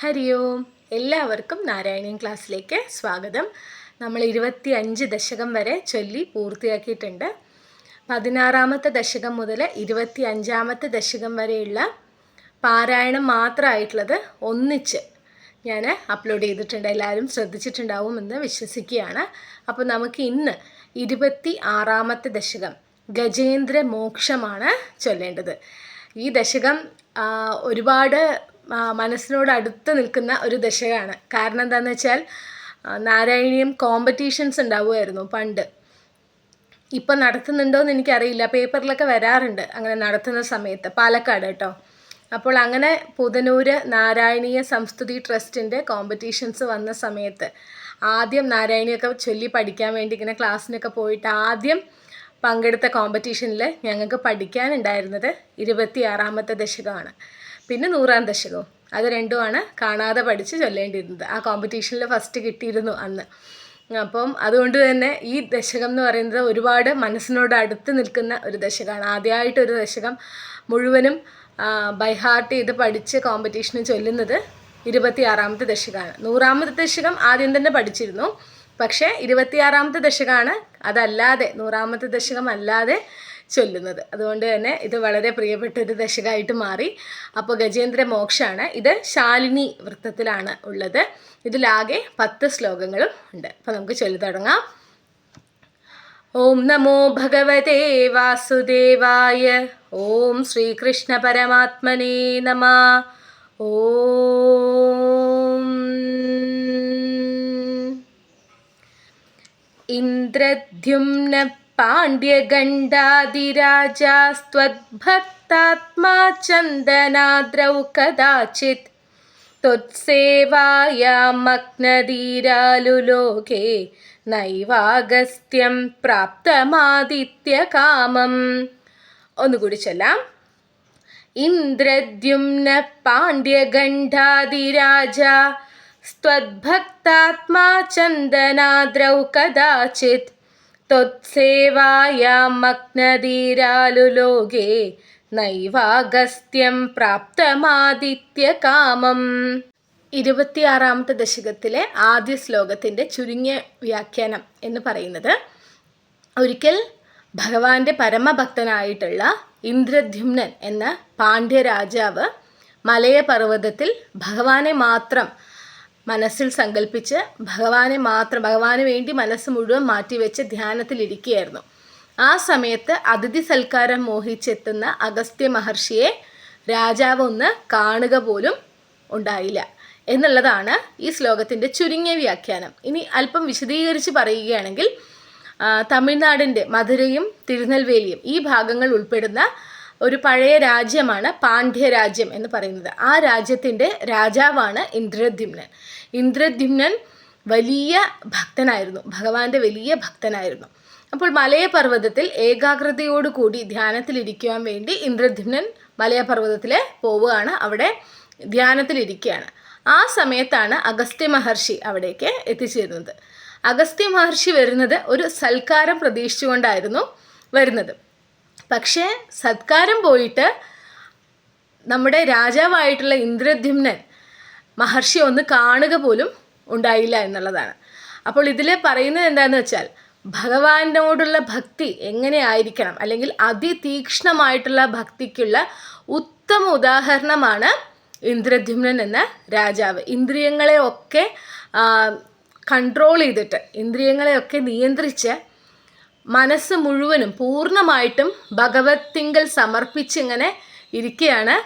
ഹരി ഓം. എല്ലാവർക്കും നാരായണീയം ക്ലാസ്സിലേക്ക് സ്വാഗതം. നമ്മൾ ഇരുപത്തി അഞ്ച് ദശകം വരെ ചൊല്ലി പൂർത്തിയാക്കിയിട്ടുണ്ട്. പതിനാറാമത്തെ ദശകം മുതൽ ഇരുപത്തി അഞ്ചാമത്തെ ദശകം വരെയുള്ള പാരായണം മാത്രമായിട്ടുള്ളത് ഒന്നിച്ച് ഞാൻ അപ്ലോഡ് ചെയ്തിട്ടുണ്ട്. എല്ലാവരും ശ്രദ്ധിച്ചിട്ടുണ്ടാവുമെന്ന് വിശ്വസിക്കുകയാണ്. അപ്പോൾ നമുക്ക് ഇന്ന് ഇരുപത്തി ആറാമത്തെ ദശകം ഗജേന്ദ്ര മോക്ഷമാണ് ചൊല്ലേണ്ടത്. ഈ ദശകം ഒരുപാട് മനസ്സിനോട് അടുത്ത് നിൽക്കുന്ന ഒരു ദശകമാണ്. കാരണം എന്താണെന്ന് വെച്ചാൽ നാരായണീയം കോമ്പറ്റീഷൻസ് ഉണ്ടാവുമായിരുന്നു പണ്ട്. ഇപ്പം നടത്തുന്നുണ്ടോ എന്ന് എനിക്കറിയില്ല. പേപ്പറിലൊക്കെ വരാറുണ്ട് അങ്ങനെ നടത്തുന്ന സമയത്ത്. പാലക്കാട് കേട്ടോ. അപ്പോൾ അങ്ങനെ പുതനൂര് നാരായണീയ സംസ്തുതി ട്രസ്റ്റിന്റെ കോമ്പറ്റീഷൻസ് വന്ന സമയത്ത് ആദ്യം നാരായണിയൊക്കെ ചൊല്ലി പഠിക്കാൻ വേണ്ടി ഇങ്ങനെ ക്ലാസ്സിനൊക്കെ പോയിട്ട് ആദ്യം പങ്കെടുത്ത കോമ്പറ്റീഷനിൽ ഞങ്ങൾക്ക് പഠിക്കാനുണ്ടായിരുന്നത് ഇരുപത്തിയാറാമത്തെ ദശകമാണ്. പിന്നെ നൂറാം ദശകവും അത് രണ്ടുമാണ് കാണാതെ പഠിച്ച് ചൊല്ലേണ്ടിയിരുന്നത് ആ കോമ്പറ്റീഷനിൽ ഫസ്റ്റ് കിട്ടിയിരുന്നു അന്ന്. അപ്പം അതുകൊണ്ട് തന്നെ ഈ ദശകം എന്ന് പറയുന്നത് ഒരുപാട് മനസ്സിനോട് അടുത്ത് നിൽക്കുന്ന ഒരു ദശകമാണ് ആദ്യമായിട്ട് ഒരു ദശകം മുഴുവനും ബൈ ഹാർട്ട് ചെയ്ത് പഠിച്ച് കോമ്പറ്റീഷന് ചൊല്ലുന്നത് ഇരുപത്തിയാറാമത്തെ ദശകമാണ് നൂറാമത്തെ ദശകം ആദ്യം തന്നെ പഠിച്ചിരുന്നു. പക്ഷേ ഇരുപത്തിയാറാമത്തെ ദശകമാണ് അതല്ലാതെ നൂറാമത്തെ ദശകം അല്ലാതെ ചൊല്ലുന്നത്. അതുകൊണ്ട് തന്നെ ഇത് വളരെ പ്രിയപ്പെട്ട ഒരു ദശകമായിട്ട് മാറി. അപ്പോൾ ഗജേന്ദ്ര മോക്ഷാണ്. ഇത് ശാലിനി വൃത്തത്തിലാണ് ഉള്ളത്. ഇതിലാകെ പത്ത് ശ്ലോകങ്ങളും ഉണ്ട്. അപ്പോൾ നമുക്ക് ചൊല്ലി തുടങ്ങാം. ഓം നമോ ഭഗവതേ വാസുദേവായ. ഓം ശ്രീകൃഷ്ണ പരമാത്മനേ നമ. ഓം. ഇന്ദ്രദ്യുമ്ന പാണ്ഡ്യഗണ്ഡാതിരാജാസ്ത്വദ്ഭക്താത്മാ ചന്ദനാദ്രൗ കദാചിത് त्वत्सेवायामग्नदीरालुलोके നൈവാഗസ്ത്യം പ്രാപ്തമാദിത്യകാമം ഒന്നുകൂടി ചൊല്ലാം ഇന്ദ്രദ്യുമ്ന പാണ്ഡ്യഗണ്ഡാതിരാജ സ്ത്വദ്ഭക്താത്മാ ചന്ദനാദ്രൗ കദാചിത് त्वत्सेवायामग्नदीरालुलोके നൈവാഗസ്ത്യം പ്രാപ്തമാദിത്യകാമം ഇരുപത്തിയാറാമത്തെ ദശകത്തിലെ ആദ്യ ശ്ലോകത്തിൻ്റെ ചുരുങ്ങിയ വ്യാഖ്യാനം എന്ന് പറയുന്നത് ഒരിക്കൽ ഭഗവാന്റെ പരമഭക്തനായിട്ടുള്ള ഇന്ദ്രദ്യുമ്നൻ എന്ന പാണ്ഡ്യരാജാവ് മലയപർവ്വതത്തിൽ ഭഗവാനെ മാത്രം മനസ്സിൽ സങ്കല്പിച്ച് ഭഗവാനെ മാത്രം ഭഗവാന് വേണ്ടി മനസ്സ് മുഴുവൻ മാറ്റിവെച്ച് ധ്യാനത്തിലിരിക്കുകയായിരുന്നു. ആ സമയത്ത് അതിഥി സൽക്കാരം മോഹിച്ചെത്തുന്ന അഗസ്ത്യ മഹർഷിയെ രാജാവ് ഒന്ന് കാണുക പോലും ഉണ്ടായില്ല. എന്നുള്ളതാണ് ഈ ശ്ലോകത്തിന്റെ ചുരുങ്ങിയ വ്യാഖ്യാനം. ഇനി അല്പം വിശദീകരിച്ച് പറയുകയാണെങ്കിൽ തമിഴ്നാടിന്റെ മധുരയും തിരുനെൽവേലിയും ഈ ഭാഗങ്ങൾ ഉൾപ്പെടുന്ന ഒരു പഴയ രാജ്യമാണ് പാണ്ഡ്യരാജ്യം എന്ന് പറയുന്നത്. ആ രാജ്യത്തിന്റെ രാജാവാണ് ഇന്ദ്രദ്യുമ്നൻ. ഇന്ദ്രദ്യുമ്നൻ വലിയ ഭക്തനായിരുന്നു. ഭഗവാന്റെ വലിയ ഭക്തനായിരുന്നു. അപ്പോൾ മലയപർവതത്തിൽ ഏകാഗ്രതയോടുകൂടി ധ്യാനത്തിലിരിക്കുവാൻ വേണ്ടി ഇന്ദ്രദ്യുമ്നൻ മലയപർവതത്തിൽ പോവുകയാണ്. അവിടെ ധ്യാനത്തിലിരിക്കുകയാണ്. ആ സമയത്താണ് അഗസ്ത്യ മഹർഷി അവിടേക്ക് എത്തിച്ചേരുന്നത്. അഗസ്ത്യ മഹർഷി വരുന്നത് ഒരു സൽക്കാരം പ്രതീക്ഷിച്ചുകൊണ്ടായിരുന്നു വരുന്നത്. പക്ഷേ സത്കാരം പോയിട്ട് നമ്മുടെ രാജാവായിട്ടുള്ള ഇന്ദ്രദ്യുമ്നൻ മഹർഷി ഒന്ന് കാണുക പോലും ഉണ്ടായില്ല എന്നുള്ളതാണ്. അപ്പോൾ ഇതിൽ പറയുന്നത് എന്താണെന്ന് വെച്ചാൽ ഭഗവാനോടുള്ള ഭക്തി എങ്ങനെയായിരിക്കണം അല്ലെങ്കിൽ അതിതീക്ഷ്ണമായിട്ടുള്ള ഭക്തിക്കുള്ള ഉത്തമ ഉദാഹരണമാണ് ഇന്ദ്രദ്യുമ്നൻ എന്ന രാജാവ്. ഇന്ദ്രിയങ്ങളെ ഒക്കെ കൺട്രോൾ ചെയ്തിട്ട് ഇന്ദ്രിയങ്ങളെയൊക്കെ നിയന്ത്രിച്ച് മനസ്സ് മുഴുവനും പൂർണമായിട്ടും ഭഗവത്തിങ്കൽ സമർപ്പിച്ചിങ്ങനെ ഇരിക്കുകയാണ്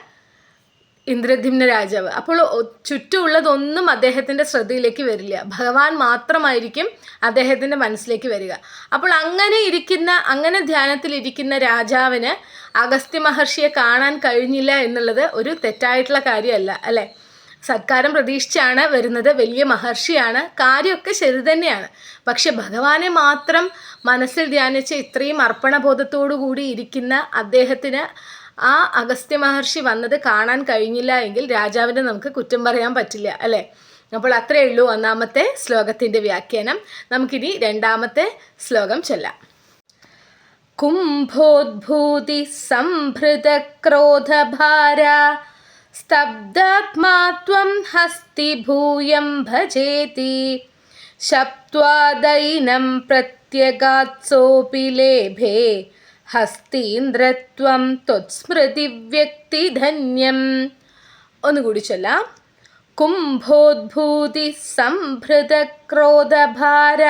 ഇന്ദ്രദ്യുമ്ന രാജാവ്. അപ്പോൾ ചുറ്റുമുള്ളതൊന്നും അദ്ദേഹത്തിന്റെ ശ്രദ്ധയിലേക്ക് വരില്ല. ഭഗവാൻ മാത്രമായിരിക്കും അദ്ദേഹത്തിന്റെ മനസ്സിലേക്ക് വരിക. അപ്പോൾ അങ്ങനെ ഇരിക്കുന്ന അങ്ങനെ ധ്യാനത്തിലിരിക്കുന്ന രാജാവിന് അഗസ്ത്യ മഹർഷിയെ കാണാൻ കഴിഞ്ഞില്ല എന്നുള്ളത് ഒരു തെറ്റായിട്ടുള്ള കാര്യമല്ല അല്ലേ? സത്കാരം പ്രതീക്ഷിച്ചാണ് വരുന്നത്. വലിയ മഹർഷിയാണ്. കാര്യമൊക്കെ ശരി തന്നെയാണ്. പക്ഷെ ഭഗവാനെ മാത്രം മനസ്സിൽ ധ്യാനിച്ച് ഇത്രയും അർപ്പണബോധത്തോടു കൂടി ഇരിക്കുന്ന അദ്ദേഹത്തിന് ആ അഗസ്ത്യ മഹർഷി വന്നത് കാണാൻ കഴിഞ്ഞില്ല എങ്കിൽ രാജാവിനെ നമുക്ക് കുറ്റം പറയാൻ പറ്റില്ല അല്ലേ? അപ്പോൾ അത്രയേ ഉള്ളൂ ഒന്നാമത്തെ ശ്ലോകത്തിന്റെ വ്യാഖ്യാനം. നമുക്കിനി രണ്ടാമത്തെ ശ്ലോകം ചൊല്ലാം. കുംഭോദ്ഭൂതി സംഭൃത ക്രോധഭാര स्तब्धात्मा त्वं हस्तिभूयं भजेति शप्त्वादैनं प्रत्यगात्सोऽपि लेभे ഹസ്തീന്ദ്രത്വം ത്വത്സ്മൃതിവ്യക്തിധന്യം ഒന്നുകൂടി ചൊല്ലാം കുംഭോദ്ഭൂതി സംഭൃതക്രോധഭാര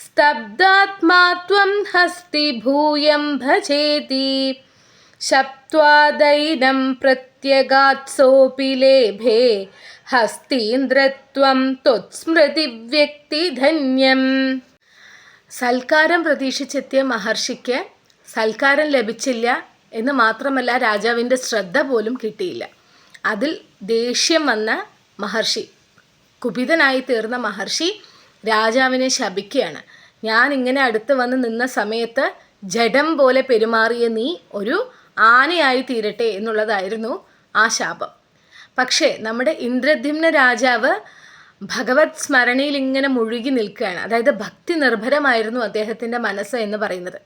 സ്തബ്ധാത്മാ ത്വം ഹസ്തിഭൂയം ഭജേതി ശപ്ത്വാദൈനം പ്രത്യഗാത്സോऽपि ലേഭേ ഹസ്തീന്ദ്രത്വം ത്വത്സ്മൃതിവ്യക്തിധന്യം സൽക്കാരം പ്രതീക്ഷിച്ചെത്തിയ മഹർഷിക്ക് സൽക്കാരം ലഭിച്ചില്ല എന്ന് മാത്രമല്ല രാജാവിന്റെ ശ്രദ്ധ പോലും കിട്ടിയില്ല. അതിൽ ദേഷ്യം വന്ന മഹർഷി കുപിതനായി തീർന്ന മഹർഷി രാജാവിനെ ശപിക്കുകയാണ്. ഞാൻ ഇങ്ങനെ അടുത്ത് വന്ന് നിന്ന സമയത്ത് ജഡം പോലെ പെരുമാറിയ നീ ഒരു ആനയായി തീരട്ടെ എന്നുള്ളതായിരുന്നു ആ ശാപം. പക്ഷേ നമ്മുടെ ഇന്ദ്രദ്യുമ്ന രാജാവ് ഭഗവത് സ്മരണയിൽ ഇങ്ങനെ മുഴുകി നിൽക്കുകയാണ്. അതായത് ഭക്തി നിർഭരമായിരുന്നു അദ്ദേഹത്തിന്റെ മനസ്സ് എന്ന് പറയുന്നത്.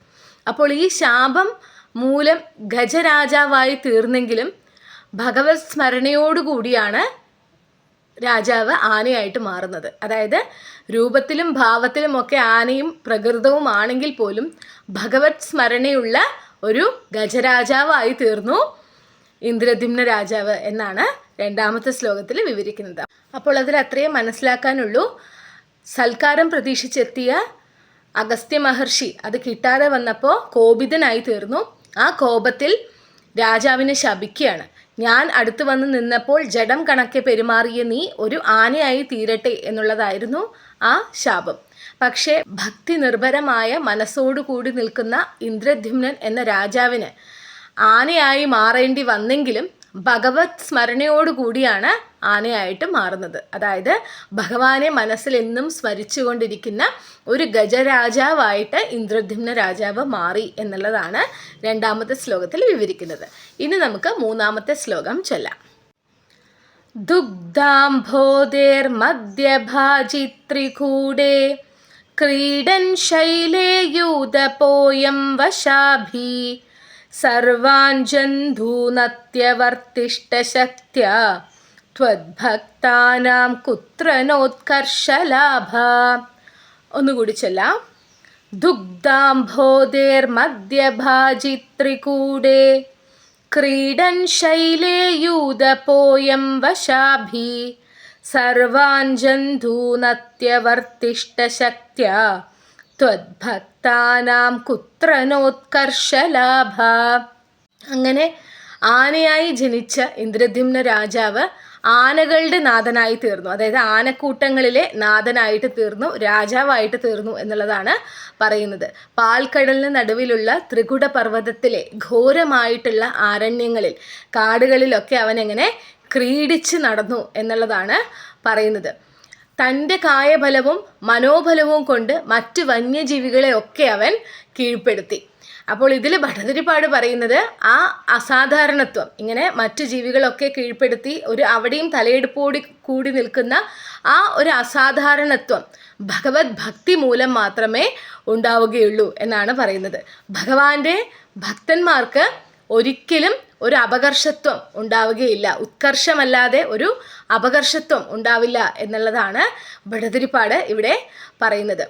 അപ്പോൾ ഈ ശാപം മൂലം ഗജരാജാവായി തീർന്നെങ്കിലും ഭഗവത് സ്മരണയോടുകൂടിയാണ് രാജാവ് ആനയായിട്ട് മാറുന്നത്. അതായത് രൂപത്തിലും ഭാവത്തിലും ഒക്കെ ആനയും പ്രകൃതവും ആണെങ്കിൽ പോലും ഭഗവത് സ്മരണയുള്ള ഒരു ഗജരാജാവായി തീർന്നു. ഇന്ദ്രദ്യുമ്ന രാജാവ് എന്നാണ് രണ്ടാമത്തെ ശ്ലോകത്തിൽ വിവരിക്കുന്നത്. അപ്പോൾ അതിൽ അത്രയും മനസ്സിലാക്കാനുള്ളൂ. സൽക്കാരം പ്രതീക്ഷിച്ചെത്തിയ അഗസ്ത്യ മഹർഷി അത് കിട്ടാതെ വന്നപ്പോൾ കോപിതനായി തീർന്നു. ആ കോപത്തിൽ രാജാവിനെ ശപിക്കുകയാണ്. ഞാൻ അടുത്തു വന്ന് നിന്നപ്പോൾ ജഡം കണക്കെ പെരുമാറിയ നീ ഒരു ആനയായി തീരട്ടെ എന്നുള്ളതായിരുന്നു ആ ശാപം. പക്ഷേ ഭക്തി നിർഭരമായ മനസ്സോടുകൂടി നിൽക്കുന്ന ഇന്ദ്രദ്യുമ്നൻ എന്ന രാജാവിന് ആനയായി മാറേണ്ടി വന്നെങ്കിലും ഭഗവത് സ്മരണയോടുകൂടിയാണ് ആനയായിട്ട് മാറുന്നത്. അതായത് ഭഗവാനെ മനസ്സിൽ എന്നും സ്മരിച്ചുകൊണ്ടിരിക്കുന്ന ഒരു ഗജരാജാവായിട്ട് ഇന്ദ്രദ്യുമ്ന രാജാവ് മാറി എന്നുള്ളതാണ് രണ്ടാമത്തെ ശ്ലോകത്തിൽ വിവരിക്കുന്നത്. ഇനി നമുക്ക് മൂന്നാമത്തെ ശ്ലോകം ചൊല്ലാം. ദുഗ്ധാംഭോദേർമദ്യഭാജിത്രികൂടേ ക്രീഡൻ ശൈലേ യൂതപോയം വശാഭി. സർവാൻ ജന്ധൂനത്യവർത്തിഷ്ടശക്ത്യാ ത്വദ്ഭക്താനാം കുത്രനോത്കർഷലാഭ. ഒന്നുകൂടി ചൊല്ലാം. ദുഗ്ധാംഭോദേർമദ്യഭാജിത്രികൂടേ. ക്രീഡൻ ശൈലേ യൂതപോയം വശാഭി. സർവാൻ ജന്ധൂനത്യവർത്തിഷ്ടശക്ത്യാ ത്വദ്ഭക്താനാം കുത്രനോത്കർഷലാഭ. അങ്ങനെ ആനയായി ജനിച്ച ഇന്ദ്രദ്യുമ്ന രാജാവ് ആനകളുടെ നാഥനായി തീർന്നു. അതായത് ആനക്കൂട്ടങ്ങളിലെ നാഥനായിട്ട് തീർന്നു രാജാവായിട്ട് തീർന്നു എന്നുള്ളതാണ് പറയുന്നത്. പാൽക്കടലിന് നടുവിലുള്ള ത്രികുട പർവതത്തിലെ ഘോരമായിട്ടുള്ള ആരണ്യങ്ങളിൽ കാടുകളിലൊക്കെ അവൻ എങ്ങനെ ക്രീഡിച്ച് നടന്നു എന്നുള്ളതാണ് പറയുന്നത്. തന്റെ കായബലവും മനോബലവും കൊണ്ട് മറ്റ് വന്യജീവികളെയൊക്കെ അവൻ കീഴ്പ്പെടുത്തി. അപ്പോൾ ഇതിൽ ഭട്ടതിരിപ്പാട് പറയുന്നത് ആ അസാധാരണത്വം ഇങ്ങനെ മറ്റു ജീവികളൊക്കെ കീഴ്പ്പെടുത്തി ഒരു അവിടെയും തലയെടുപ്പോടി കൂടി നിൽക്കുന്ന ആ ഒരു അസാധാരണത്വം ഭഗവത് ഭക്തി മൂലം മാത്രമേ ഉണ്ടാവുകയുള്ളൂ എന്നാണ് പറയുന്നത്. ഭഗവാന്റെ ഭക്തന്മാർക്ക് ഒരിക്കലും ഒരു അപകർഷത്വം ഉണ്ടാവുകയില്ല. ഉത്കർഷമല്ലാതെ ഒരു അപകർഷത്വം ഉണ്ടാവില്ല എന്നുള്ളതാണ് ഭടതിരിപ്പാട് ഇവിടെ പറയുന്നത്.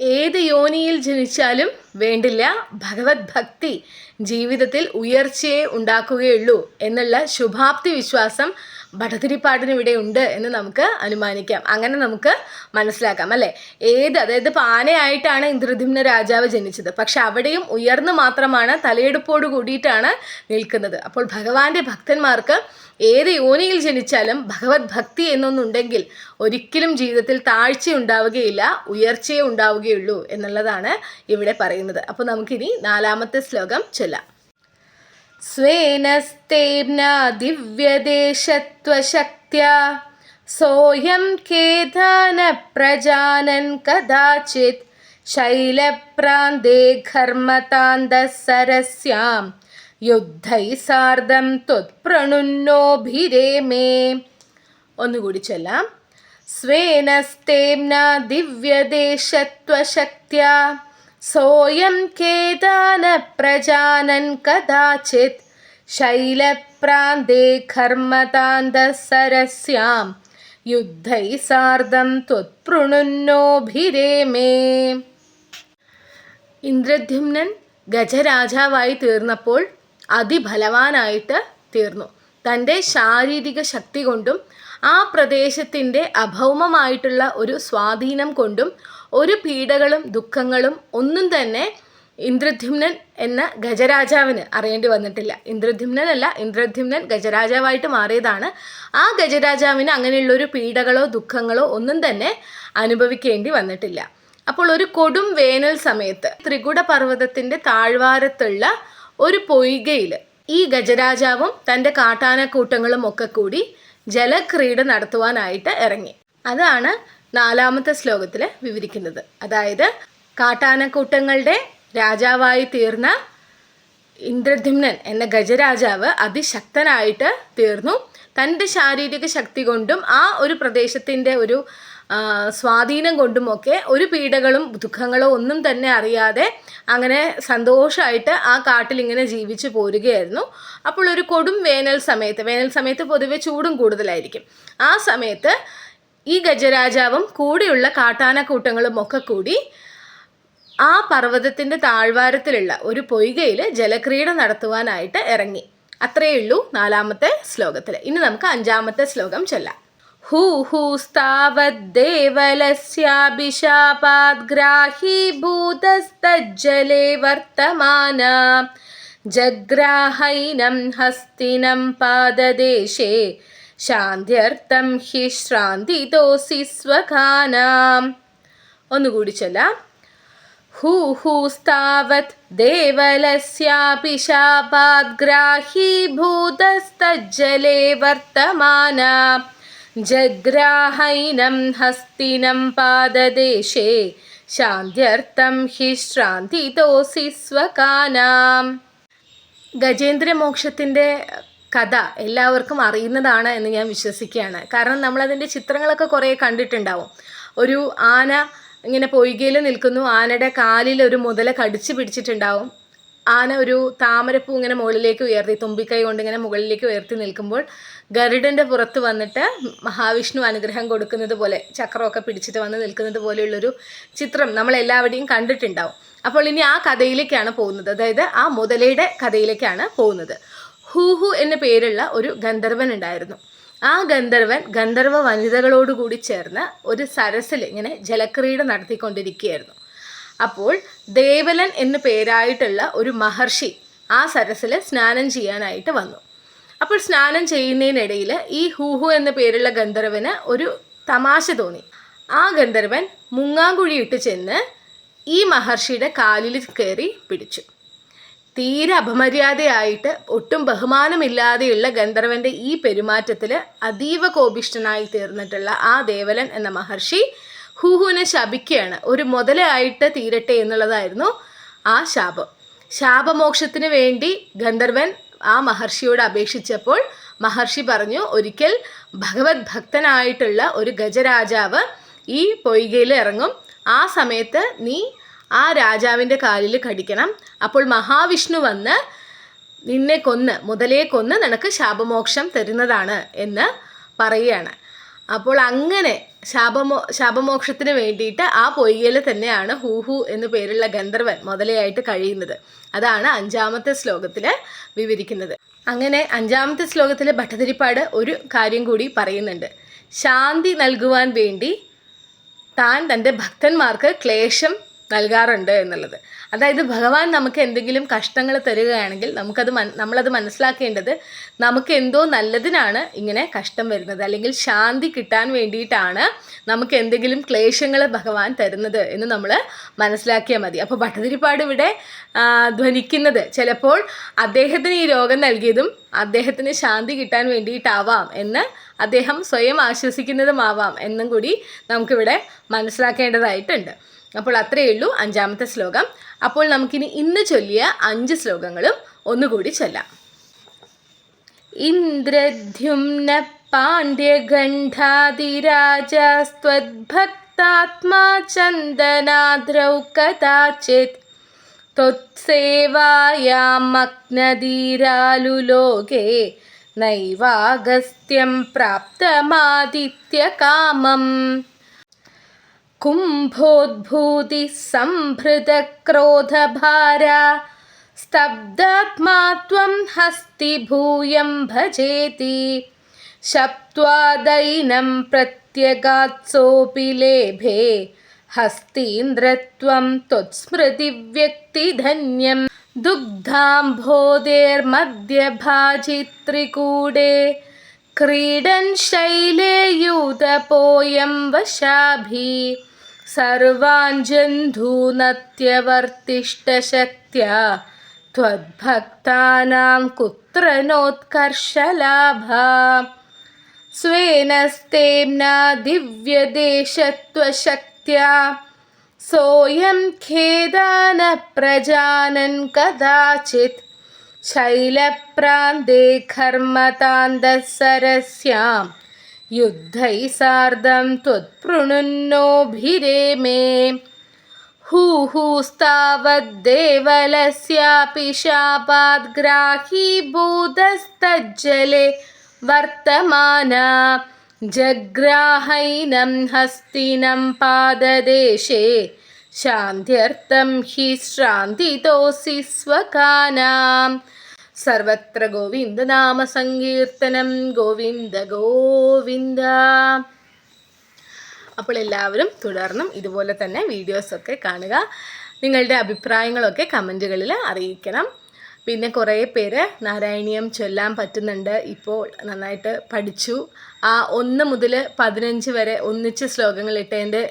ഏത് യോനിയിൽ ജനിച്ചാലും വേണ്ടില്ല. ഭഗവത് ഭക്തി ജീവിതത്തിൽ ഉയർച്ചയെ ഉണ്ടാക്കുകയുള്ളൂ എന്നുള്ള ശുഭാപ്തി വിശ്വാസം ഭട്ടതിരിപ്പാടിന് ഇവിടെ ഉണ്ട് എന്ന് നമുക്ക് അനുമാനിക്കാം. അങ്ങനെ നമുക്ക് മനസ്സിലാക്കാം അല്ലേ? ഏത് അതായത് പാനയായിട്ടാണ് ഇന്ദ്രദ്യുമ്ന രാജാവ് ജനിച്ചത്. പക്ഷെ അവിടെയും ഉയർന്നു മാത്രമാണ് തലയെടുപ്പോട് കൂടിയിട്ടാണ് നിൽക്കുന്നത്. അപ്പോൾ ഭഗവാന്റെ ഭക്തന്മാർക്ക് ഏത് യോനിയിൽ ജനിച്ചാലും ഭഗവത് ഭക്തി എന്നൊന്നുണ്ടെങ്കിൽ ഒരിക്കലും ജീവിതത്തിൽ താഴ്ച ഉണ്ടാവുകയില്ല ഉയർച്ചയെ ഉണ്ടാവുകയുള്ളൂ എന്നുള്ളതാണ് ഇവിടെ പറയുന്നത്. അപ്പോൾ നമുക്കിനി നാലാമത്തെ ശ്ലോകം ചൊല്ലാം. स्वेनस्तेम्ना दिव्यदेशत्वशक्त्या सोऽयं खेदान प्रजानन् कदाचित् शैलप्रान्ते घर्मतान्दः सरस्यां യുദ്ധൈ സാർദ്ധം ത്വത്പ്രണുന്നോഭിരേമേ ഒന്നുകൂടി ചൊല്ലാം സ്വേനസ്തേംന ദിവ്യദേശത്വശക്ത്യാ सोऽयं केदान प्रजानन् कदाचित् ശൈലപ്രാന്തേ ഘർമ്മതാന്തസരസ്യാം യുദ്ധൈ സാർദ്ധം ത്വത്പൃണുന്നോഭിരേമേ ഇന്ദ്രദ്യുമ്നൻ ഗജരാജാവായി തീർന്നപ്പോൾ അതിബലവാനായിട്ട് തീർന്നു തൻ്റെ ശാരീരിക ശക്തി കൊണ്ടും ആ പ്രദേശത്തിൻ്റെ അഭൗമമായിട്ടുള്ള ഒരു സ്വാധീനം കൊണ്ടും ഒരു പീഡകളും ദുഃഖങ്ങളും ഒന്നും തന്നെ ഇന്ദ്രദ്യുമ്നൻ എന്ന ഗജരാജാവിന് അറിയേണ്ടി വന്നിട്ടില്ല. ഇന്ദ്രദ്യുമ്നൻ അല്ല ഇന്ദ്രദ്യുമ്നൻ ഗജരാജാവായിട്ട് മാറിയതാണ്. ആ ഗജരാജാവിന് അങ്ങനെയുള്ളൊരു പീഡകളോ ദുഃഖങ്ങളോ ഒന്നും തന്നെ അനുഭവിക്കേണ്ടി വന്നിട്ടില്ല. അപ്പോൾ ഒരു കൊടും വേനൽ സമയത്ത് ത്രികുട പർവതത്തിന്റെ താഴ്വാരത്തുള്ള ഒരു പൊയ്കയിൽ ഈ ഗജരാജാവും തന്റെ കാട്ടാനക്കൂട്ടങ്ങളും ഒക്കെ കൂടി ജലക്രീഡ നടത്തുവാനായിട്ട് ഇറങ്ങി. അതാണ് നാലാമത്തെ ശ്ലോകത്തിൽ വിവരിക്കുന്നത്. അതായത് കാട്ടാനക്കൂട്ടങ്ങളുടെ രാജാവായി തീർന്ന ഇന്ദ്രദ്യുമ്നൻ എന്ന ഗജരാജാവ് അതിശക്തനായിട്ട് തീർന്നു. തന്റെ ശാരീരിക ശക്തി കൊണ്ടും ആ ഒരു പ്രദേശത്തിന്റെ ഒരു സ്വാധീനം കൊണ്ടുമൊക്കെ ഒരു പീഡകളും ദുഃഖങ്ങളോ ഒന്നും തന്നെ അറിയാതെ അങ്ങനെ സന്തോഷമായിട്ട് ആ കാട്ടിൽ ഇങ്ങനെ ജീവിച്ചു പോരുകയായിരുന്നു. അപ്പോൾ ഒരു കൊടും വേനൽ സമയത്ത് വേനൽ സമയത്ത് പൊതുവെ ചൂടും കൂടുതലായിരിക്കും. ആ സമയത്ത് ഈ ഗജരാജാവും കൂടെയുള്ള കാട്ടാനക്കൂട്ടങ്ങളും ഒക്കെ കൂടി ആ പർവതത്തിന്റെ താഴ്വാരത്തിലുള്ള ഒരു പൊയ്കയിൽ ജലക്രീഡ നടത്തുവാനായിട്ട് ഇറങ്ങി. അത്രയേ ഉള്ളൂ നാലാമത്തെ ശ്ലോകത്തിൽ ഇനി നമുക്ക് അഞ്ചാമത്തെ ശ്ലോകം ചൊല്ലാം. ഹൂ ഹൂസ്താവദ്ദേവലസ്യാഭിശാപാദ്ഗ്രാഹീഭൂതസ്തജ്ജലേ വർത്തമാന. ജഗ്രാഹൈനം ഹസ്തിനം പാദദേശേ ശാന്ത്യർത്ഥം ഹി ശ്രാന്തിതോസി സ്വഖാനാം. ഒന്നുകൂടി ചൊല്ലാം. ഹൂ ഹൂസ്താവത് ഗ്രാഹി ഭൂതസ്തജ്ജലേ വർത്തമാന. ജഗ്രാഹൈനം ഹസ്തിനം പാദദേശേ ശാന്ത്യർത്ഥം ഹി ശ്രാന്തിതോസി സ്വകാനാം ഗജേന്ദ്രമോക്ഷത്തിന്റെ കഥ എല്ലാവർക്കും അറിയുന്നതാണ് എന്ന് ഞാൻ വിശ്വസിക്കുകയാണ്. കാരണം നമ്മളതിന്റെ ചിത്രങ്ങളൊക്കെ കുറേ കണ്ടിട്ടുണ്ടാവും. ഒരു ആന ഇങ്ങനെ പൊയ്കയിൽ നിൽക്കുന്നു. ആനയുടെ കാലിൽ ഒരു മുതല കടിച്ചു പിടിച്ചിട്ടുണ്ടാവും. ആന ഒരു താമരപ്പൂ ഇങ്ങനെ മുകളിലേക്ക് ഉയർത്തി തുമ്പിക്കൈ കൊണ്ട് ഇങ്ങനെ മുകളിലേക്ക് ഉയർത്തി നിൽക്കുമ്പോൾ ഗരുഡന്റെ പുറത്ത് വന്നിട്ട് മഹാവിഷ്ണു അനുഗ്രഹം കൊടുക്കുന്നത് പോലെ ചക്രമൊക്കെ പിടിച്ചിട്ട് വന്ന് നിൽക്കുന്നത് പോലെയുള്ളൊരു ചിത്രം നമ്മൾ എല്ലാവരുടെയും കണ്ടിട്ടുണ്ടാവും. അപ്പോൾ ഇനി ആ കഥയിലേക്കാണ് പോകുന്നത്. അതായത് ആ മുതലയുടെ കഥയിലേക്കാണ് പോകുന്നത്. ഹൂഹു എന്ന പേരുള്ള ഒരു ഗന്ധർവൻ ഉണ്ടായിരുന്നു. ആ ഗന്ധർവൻ ഗന്ധർവ വനിതകളോടുകൂടി ചേർന്ന് ഒരു സരസിൽ ഇങ്ങനെ ജലക്രീഡ നടത്തിക്കൊണ്ടിരിക്കുകയായിരുന്നു. അപ്പോൾ ദേവലൻ എന്നു പേരായിട്ടുള്ള ഒരു മഹർഷി ആ സരസിൽ സ്നാനം ചെയ്യാനായിട്ട് വന്നു. അപ്പോൾ സ്നാനം ചെയ്യുന്നതിനിടയിൽ ഈ ഹൂഹു എന്ന പേരുള്ള ഗന്ധർവന് ഒരു തമാശ തോന്നി. ആ ഗന്ധർവൻ മുങ്ങാങ്കുഴി ഇട്ട് ചെന്ന് ഈ മഹർഷിയുടെ കാലിൽ കയറി പിടിച്ചു. തീരെ അപമര്യാദയായിട്ട് ഒട്ടും ബഹുമാനമില്ലാതെയുള്ള ഗന്ധർവന്റെ ഈ പെരുമാറ്റത്തിൽ അതീവ കോപിഷ്ടനായി തീർന്നിട്ടുള്ള ആ ദേവലൻ എന്ന മഹർഷി ഹൂഹുവിനെ ശപിക്കുകയാണ്. ഒരു മുതലായിട്ട് തീരട്ടെ എന്നുള്ളതായിരുന്നു ആ ശാപം. ശാപമോക്ഷത്തിന് വേണ്ടി ഗന്ധർവൻ ആ മഹർഷിയോട് അപേക്ഷിച്ചപ്പോൾ മഹർഷി പറഞ്ഞു ഒരിക്കൽ ഭഗവത് ഭക്തനായിട്ടുള്ള ഒരു ഗജരാജാവ് ഈ പൊയ്കയിൽ ഇറങ്ങും. ആ സമയത്ത് നീ ആ രാജാവിന്റെ കാലിൽ കടിക്കണം. അപ്പോൾ മഹാവിഷ്ണു വന്ന് നിന്നെ കൊന്ന് മുതലേ കൊന്ന് നിനക്ക് ശാപമോക്ഷം തരുന്നതാണ് എന്ന് പറയുകയാണ്. അപ്പോൾ അങ്ങനെ ശാപമോ ശാപമോക്ഷത്തിന് വേണ്ടിയിട്ട് ആ പൊയ്യൽ തന്നെയാണ് ഹൂഹു എന്നു പേരുള്ള ഗന്ധർവൻ മുതലയായിട്ട് കഴിയുന്നത്. അതാണ് അഞ്ചാമത്തെ ശ്ലോകത്തിൽ വിവരിക്കുന്നത്. അങ്ങനെ അഞ്ചാമത്തെ ശ്ലോകത്തിൽ ഭട്ടതിരിപ്പാട് ഒരു കാര്യം കൂടി പറയുന്നുണ്ട്. ശാന്തി നൽകുവാൻ വേണ്ടി താൻ തന്റെ ഭക്തന്മാർക്ക് ക്ലേശം നൽകാറുണ്ട് എന്നുള്ളത്. അതായത് ഭഗവാൻ നമുക്ക് എന്തെങ്കിലും കഷ്ടങ്ങൾ തരികയാണെങ്കിൽ നമുക്കത് മൻ നമ്മളത് മനസ്സിലാക്കേണ്ടത് നമുക്ക് എന്തോ നല്ലതിനാണ് ഇങ്ങനെ കഷ്ടം വരുന്നത്. അല്ലെങ്കിൽ ശാന്തി കിട്ടാൻ വേണ്ടിയിട്ടാണ് നമുക്ക് എന്തെങ്കിലും ക്ലേശങ്ങൾ ഭഗവാൻ തരുന്നത് എന്ന് നമ്മൾ മനസ്സിലാക്കിയാൽ മതി. അപ്പോൾ ഭട്ടതിരിപ്പാട് ഇവിടെ ധ്വനിക്കുന്നത് ചിലപ്പോൾ അദ്ദേഹത്തിന് ഈ രോഗം നൽകിയതും അദ്ദേഹത്തിന് ശാന്തി കിട്ടാൻ വേണ്ടിയിട്ടാവാം എന്ന് അദ്ദേഹം സ്വയം ആശ്വസിക്കുന്നതുമാവാം എന്നും കൂടി നമുക്കിവിടെ മനസ്സിലാക്കേണ്ടതായിട്ടുണ്ട്. അപ്പോൾ അത്രയേ ഉള്ളൂ അഞ്ചാമത്തെ ശ്ലോകം അപ്പോൾ നമുക്കിനി ഇന്ന് ചൊല്ലിയ അഞ്ച് ശ്ലോകങ്ങളും ഒന്നുകൂടി ചൊല്ലാം ഇന്ദ്രദ്യുമ്ന പാണ്ഡ്യഗണ്ഠാതിരാജസ്ത്വദ്ഭക്താത്മാ ചന്ദനാദ്രൗ കഥാചിത് त्वत्सेवायामग्नधीरालुलोके नैवागस्त्यं प्राप्तमादित्यकामम् कुम्भोद्भूतिः सम्भृतक्रोधभारा स्तब्धात्मा त्वं हस्तिभूयं भजेति शप्त्वादैनं प्रत्यगात्सोऽपि लेभे हस्तीन्द्रत्वं त्वत्स्मृतिव्यक्तिधन्यं दुग्धाम्भोदेर्मध्यभाजित्रिकूडे क्रीडन् शैले यूतपोऽयं वशाभि सर्वाञ्जन्धूनत्यवर्तिष्ठशक्त्या त्वद्भक्तानां कुत्र नोत्कर्षलाभा स्वेनस्तेम्ना दिव्यदेशत्वशक्त्या सोऽयं खेदानप्रजानन् कदाचित् शैलप्रान्ते घर्मतान्दः सरस्याम्। युद्धैः सार्धं त्वत्पृणुन्नोभिरेमे हुहुस्तावद्देवलस्यापि शापाद्ग्राहीभूतस्तज्जले वर्तमाना। जग्राहैनं हस्तिनं पाददेशे शान्त्यर्थं हि श्रान्तितोऽसि स्वकानां സർവത്ര ഗോവിന്ദ നാമ സങ്കീർത്തനം ഗോവിന്ദ ഗോവിന്ദ. അപ്പോൾ എല്ലാവരും തുടർന്നും ഇതുപോലെ തന്നെ വീഡിയോസൊക്കെ കാണുക. നിങ്ങളുടെ അഭിപ്രായങ്ങളൊക്കെ കമന്റുകളിൽ അറിയിക്കണം. പിന്നെ കുറേ പേര് നാരായണീയം ചൊല്ലാൻ പറ്റുന്നുണ്ട്. ഇപ്പോൾ നന്നായിട്ട് പഠിച്ചു. ആ ഒന്ന് മുതൽ പതിനഞ്ച് വരെ ഒന്നിച്ച് ശ്ലോകങ്ങൾ ഇട്ടതിന്റെ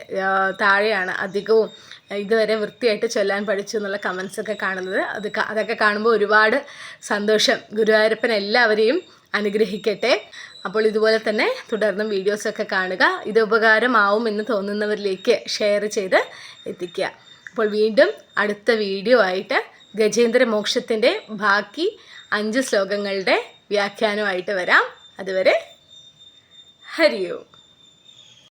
താഴെയാണ് അധികവും. ഇതുവരെ വൃത്തിയായിട്ട് ചൊല്ലാൻ പഠിച്ചു എന്നുള്ള കമൻസ് ഒക്കെ കാണുന്നത്. അത് അതൊക്കെ കാണുമ്പോൾ ഒരുപാട് സന്തോഷം. ഗുരുവായൂരപ്പൻ എല്ലാവരെയും അനുഗ്രഹിക്കട്ടെ. അപ്പോൾ ഇതുപോലെ തന്നെ തുടർന്നും വീഡിയോസൊക്കെ കാണുക. ഇത് ഉപകാരമാവും എന്ന് തോന്നുന്നവരിലേക്ക് ഷെയർ ചെയ്ത് എത്തിക്കുക. അപ്പോൾ വീണ്ടും അടുത്ത വീഡിയോ ആയിട്ട് ഗജേന്ദ്ര മോക്ഷത്തിന്റെ ബാക്കി അഞ്ച് ശ്ലോകങ്ങളുടെ വ്യാഖ്യാനമായിട്ട് വരാം. അതുവരെ ഹരിയോ